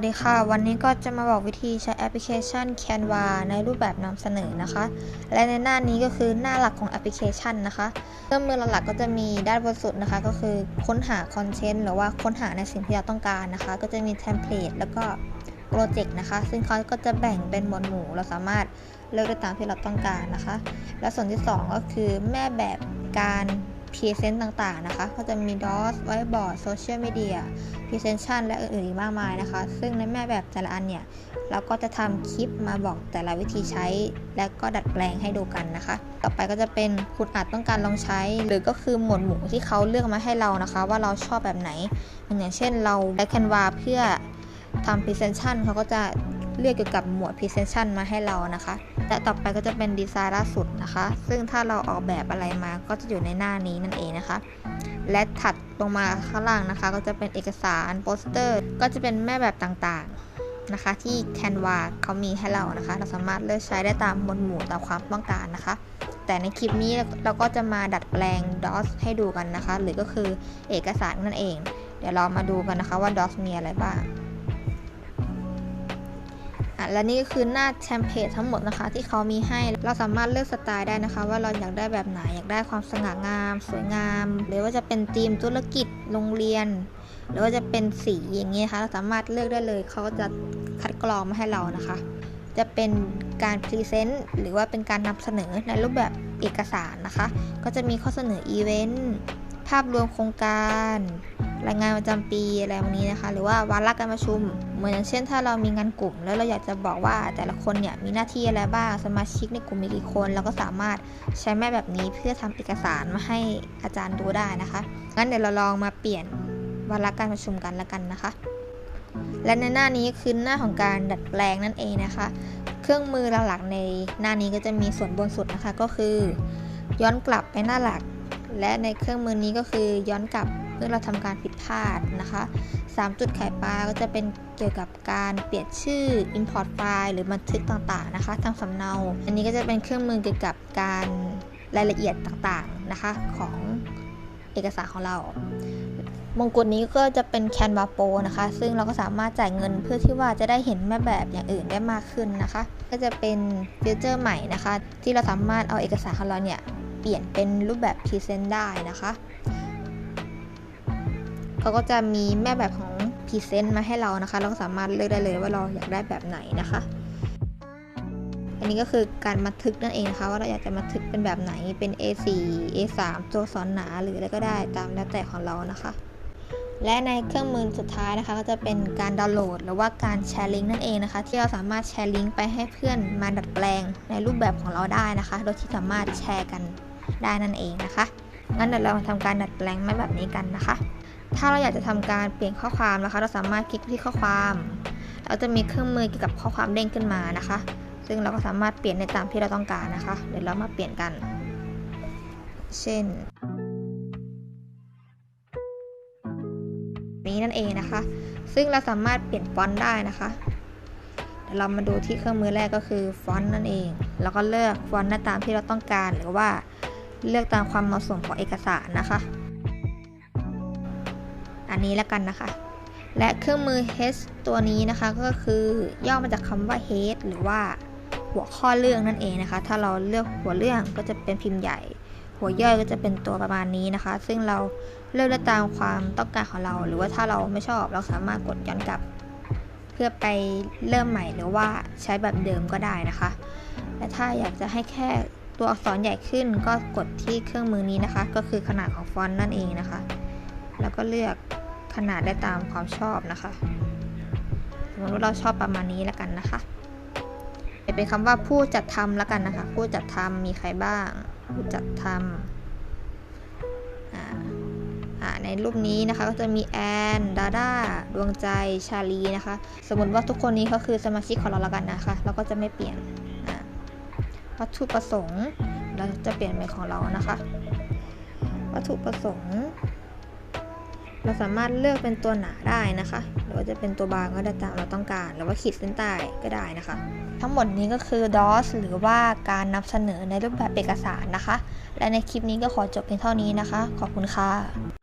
วัสดีค่ะ วันนี้ก็จะมาบอกวิธีใช้แอปพลิเคชัน Canva ในรูปแบบนำเสนอนะคะ และในหน้านี้ก็คือหน้าหลักของแอปพลิเคชันนะคะเครื่องมือหลักๆก็จะมีด้านบนสุดนะคะ ก็คือค้นหาคอนเทนต์หรือว่าค้นหาในสิ่งที่เราต้องการนะคะ ก็จะมีเทมเพลตแล้วก็โปรเจกต์นะคะ ซึ่งเขาก็จะแบ่งเป็นหมวดหมู่เราสามารถเลือกได้ตามที่เราต้องการนะคะ และส่วนที่ 2 ก็คือแม่แบบการ พรีเซนต์ต่างๆนะคะ ก็จะมี DOS ไวบอร์ดโซเชียลมีเดียพรีเซนชันและอื่นๆอีกมากมายนะคะ ซึ่งในแม่แบบแต่ละอันเนี่ย เราก็จะทำคลิปมาบอกแต่ละวิธีใช้ และก็ดัดแปลงให้ดูกันนะคะ ต่อไปก็จะเป็นคุณอาจต้องการลองใช้ หรือก็คือหมวดหมู่ที่เขาเลือกมาให้เรานะคะ ว่าเราชอบแบบไหน อย่างเช่นเราได้ Canva เพื่อทำ Presentation เขาก็จะ เลือกเกี่ยวกับหมวด Presentation มาให้เรานะคะและต่อไปก็จะเป็นดีไซน์ล่าสุดนะคะ ซึ่งถ้าเราออกแบบอะไรมาก็จะอยู่ในหน้านี้นั่นเองนะคะ และถัดลงมาข้างล่างนะคะ ก็จะเป็นเอกสารโปสเตอร์ ก็จะเป็นแม่แบบต่างๆนะคะ ที่ Canva เขามีให้เรานะคะ เราสามารถเลือกใช้ได้ตามหมวดหมู่ตามความต้องการนะคะ แต่ในคลิปนี้เราก็จะมาดัดแปลง DOS ให้ดูกันนะคะ หรือก็คือเอกสารนั่นเอง เดี๋ยวเรามาดูกันนะคะว่า DOS มีอะไรบ้าง และนี่ก็คือหน้าเทมเพลตทั้งหมดนะคะ ที่เขามีให้เราสามารถเลือกสไตล์ได้นะคะ ว่าเราอยากได้แบบไหนอยากได้ความสง่างาม สวยงาม หรือว่าจะเป็นธีมธุรกิจโรงเรียน หรือว่าจะเป็นสีอย่างนี้นะคะเราสามารถเลือกได้เลยเขาก็จะคัดกรองมาให้เรานะคะ จะเป็นการพรีเซนต์หรือว่าเป็นการนำเสนอในรูปแบบเอกสารนะคะ ก็จะมีข้อเสนออีเวนต์ภาพรวมโครงการ รายงานประจำปีอะไรแบบนี้นะคะ หรือว่าวาระการประชุม เหมือนอย่างเช่น ถ้าเรามีงานกลุ่ม แล้วเราอยากจะบอกว่าแต่ละคนเนี่ยมีหน้าที่อะไรบ้างสมาชิกในกลุ่มมีกี่คน เราก็สามารถใช้แม่แบบนี้เพื่อทำเอกสารมาให้อาจารย์ดูได้นะคะงั้นเดี๋ยวเราลองมาเปลี่ยนวาระการประชุมกันละกันนะคะ และในหน้านี้คือหน้าของการดัดแปลงนั่นเองนะคะ เครื่องมือหลักๆในหน้านี้ก็จะมีส่วนบนสุดนะคะก็คือ ย้อนกลับไปหน้าหลัก และในเครื่องมือนี้ก็คือย้อนกลับ เมื่อเราทำการผิดพลาดนะคะ 3 จุดไขปลาก็จะเป็นเกี่ยวกับการเปลี่ยนชื่อ import ไฟล์หรือบันทึกต่างๆนะคะทางสำเนา อันนี้ก็จะเป็นเครื่องมือเกี่ยวกับการรายละเอียดต่างๆนะคะของเอกสารของเรา มงกุฎนี้ก็จะเป็น Canva Pro นะคะ ซึ่งเราก็สามารถจ่ายเงินเพื่อที่ว่าจะได้เห็นแม่แบบอย่างอื่นได้มากขึ้นนะคะ ก็จะเป็นฟีเจอร์ใหม่นะคะ ที่เราสามารถเอาเอกสารของเราเนี่ยเปลี่ยนเป็นรูปแบบพรีเซนต์ได้นะคะ เขาก็จะมีแม่แบบของพรีเซนต์มาให้เรานะคะ เราสามารถเลือกได้เลยว่าเราอยากได้แบบไหนนะคะ อันนี้ก็คือการบันทึกนั่นเองนะคะ ว่าเราอยากจะบันทึกเป็นแบบไหนเป็น A4 A3 ตัวสอนหนาหรืออะไรก็ได้ตามแล้วแต่ของเรานะคะและในเครื่องมือสุดท้ายนะคะ ก็จะเป็นการดาวน์โหลด หรือว่าการแชร์ลิงก์นั่นเองนะคะ ที่เราสามารถแชร์ลิงก์ไปให้เพื่อนมาดัดแปลงในรูปแบบของเราได้นะคะ โดยที่สามารถแชร์กันได้นั่นเองนะคะงั้นเดี๋ยวเรามาทำการดัดแปลงไม่แบบนี้กันนะคะ ถ้าเราอยากจะทำการเปลี่ยนข้อความนะคะ เราสามารถคลิกที่ข้อความ เราจะมีเครื่องมือเกี่ยวกับข้อความเด้งขึ้นมานะคะ ซึ่งเราก็สามารถเปลี่ยนในตามที่เราต้องการนะคะ เดี๋ยวเรามาเปลี่ยนกัน เช่น นี้นั่นเองนะคะ ซึ่งเราสามารถเปลี่ยนฟอนต์ได้นะคะเดี๋ยวเรามาดูที่เครื่องมือแรกก็คือฟอนต์นั่นเอง แล้วก็เลือกฟอนต์หน้าตามที่เราต้องการ หรือว่าเลือกตามความเหมาะสมของเอกสารนะคะ อันนี้แล้วกันนะคะ และเครื่องมือ H ตัวนี้นะคะก็คือย่อมาจากคำว่า Head หรือว่าหัวข้อเรื่องนั่นเองนะคะ ถ้าเราเลือกหัวเรื่องก็จะเป็นพิมพ์ใหญ่ หัวย่อยก็จะเป็นตัวประมาณนี้นะคะ ซึ่งเราเลือกได้ตามความต้องการของเรา หรือว่าถ้าเราไม่ชอบเราสามารถกดย้อนกลับ เพื่อไปเริ่มใหม่หรือว่าใช้แบบเดิมก็ได้นะคะและถ้าอยากจะให้แค่ตัวอักษรใหญ่ขึ้นก็กดที่เครื่องมือนี้นะคะ ก็คือขนาดของฟอนต์นั่นเองนะคะ แล้วก็เลือก ขนาดได้ตามความชอบนะคะสมมติเราชอบประมาณนี้แล้วกันนะคะเป็นคำว่าผู้จัดทำแล้วกันนะคะ ผู้จัดทำมีใครบ้าง ผู้จัดทำอ่าในรูปนี้นะคะก็จะมีแอนดาดาดวงใจชาลีนะคะ สมมติว่าทุกคนนี้เขาคือสมาชิกของเราแล้วกันนะคะ เราก็จะไม่เปลี่ยนวัตถุประสงค์เราจะเปลี่ยนเป็นของเรานะคะ วัตถุประสงค์ เราสามารถเลือกเป็นตัวหนาได้นะคะ หรือว่าจะเป็นตัวบางก็ได้ตามเราต้องการ หรือว่าขีดเส้นใต้ก็ได้นะคะ ทั้งหมดนี้ก็คือ DOS หรือว่าการนำเสนอในรูปแบบเอกสารนะคะ และในคลิปนี้ก็ขอจบเพียงเท่านี้นะคะ ขอบคุณค่ะ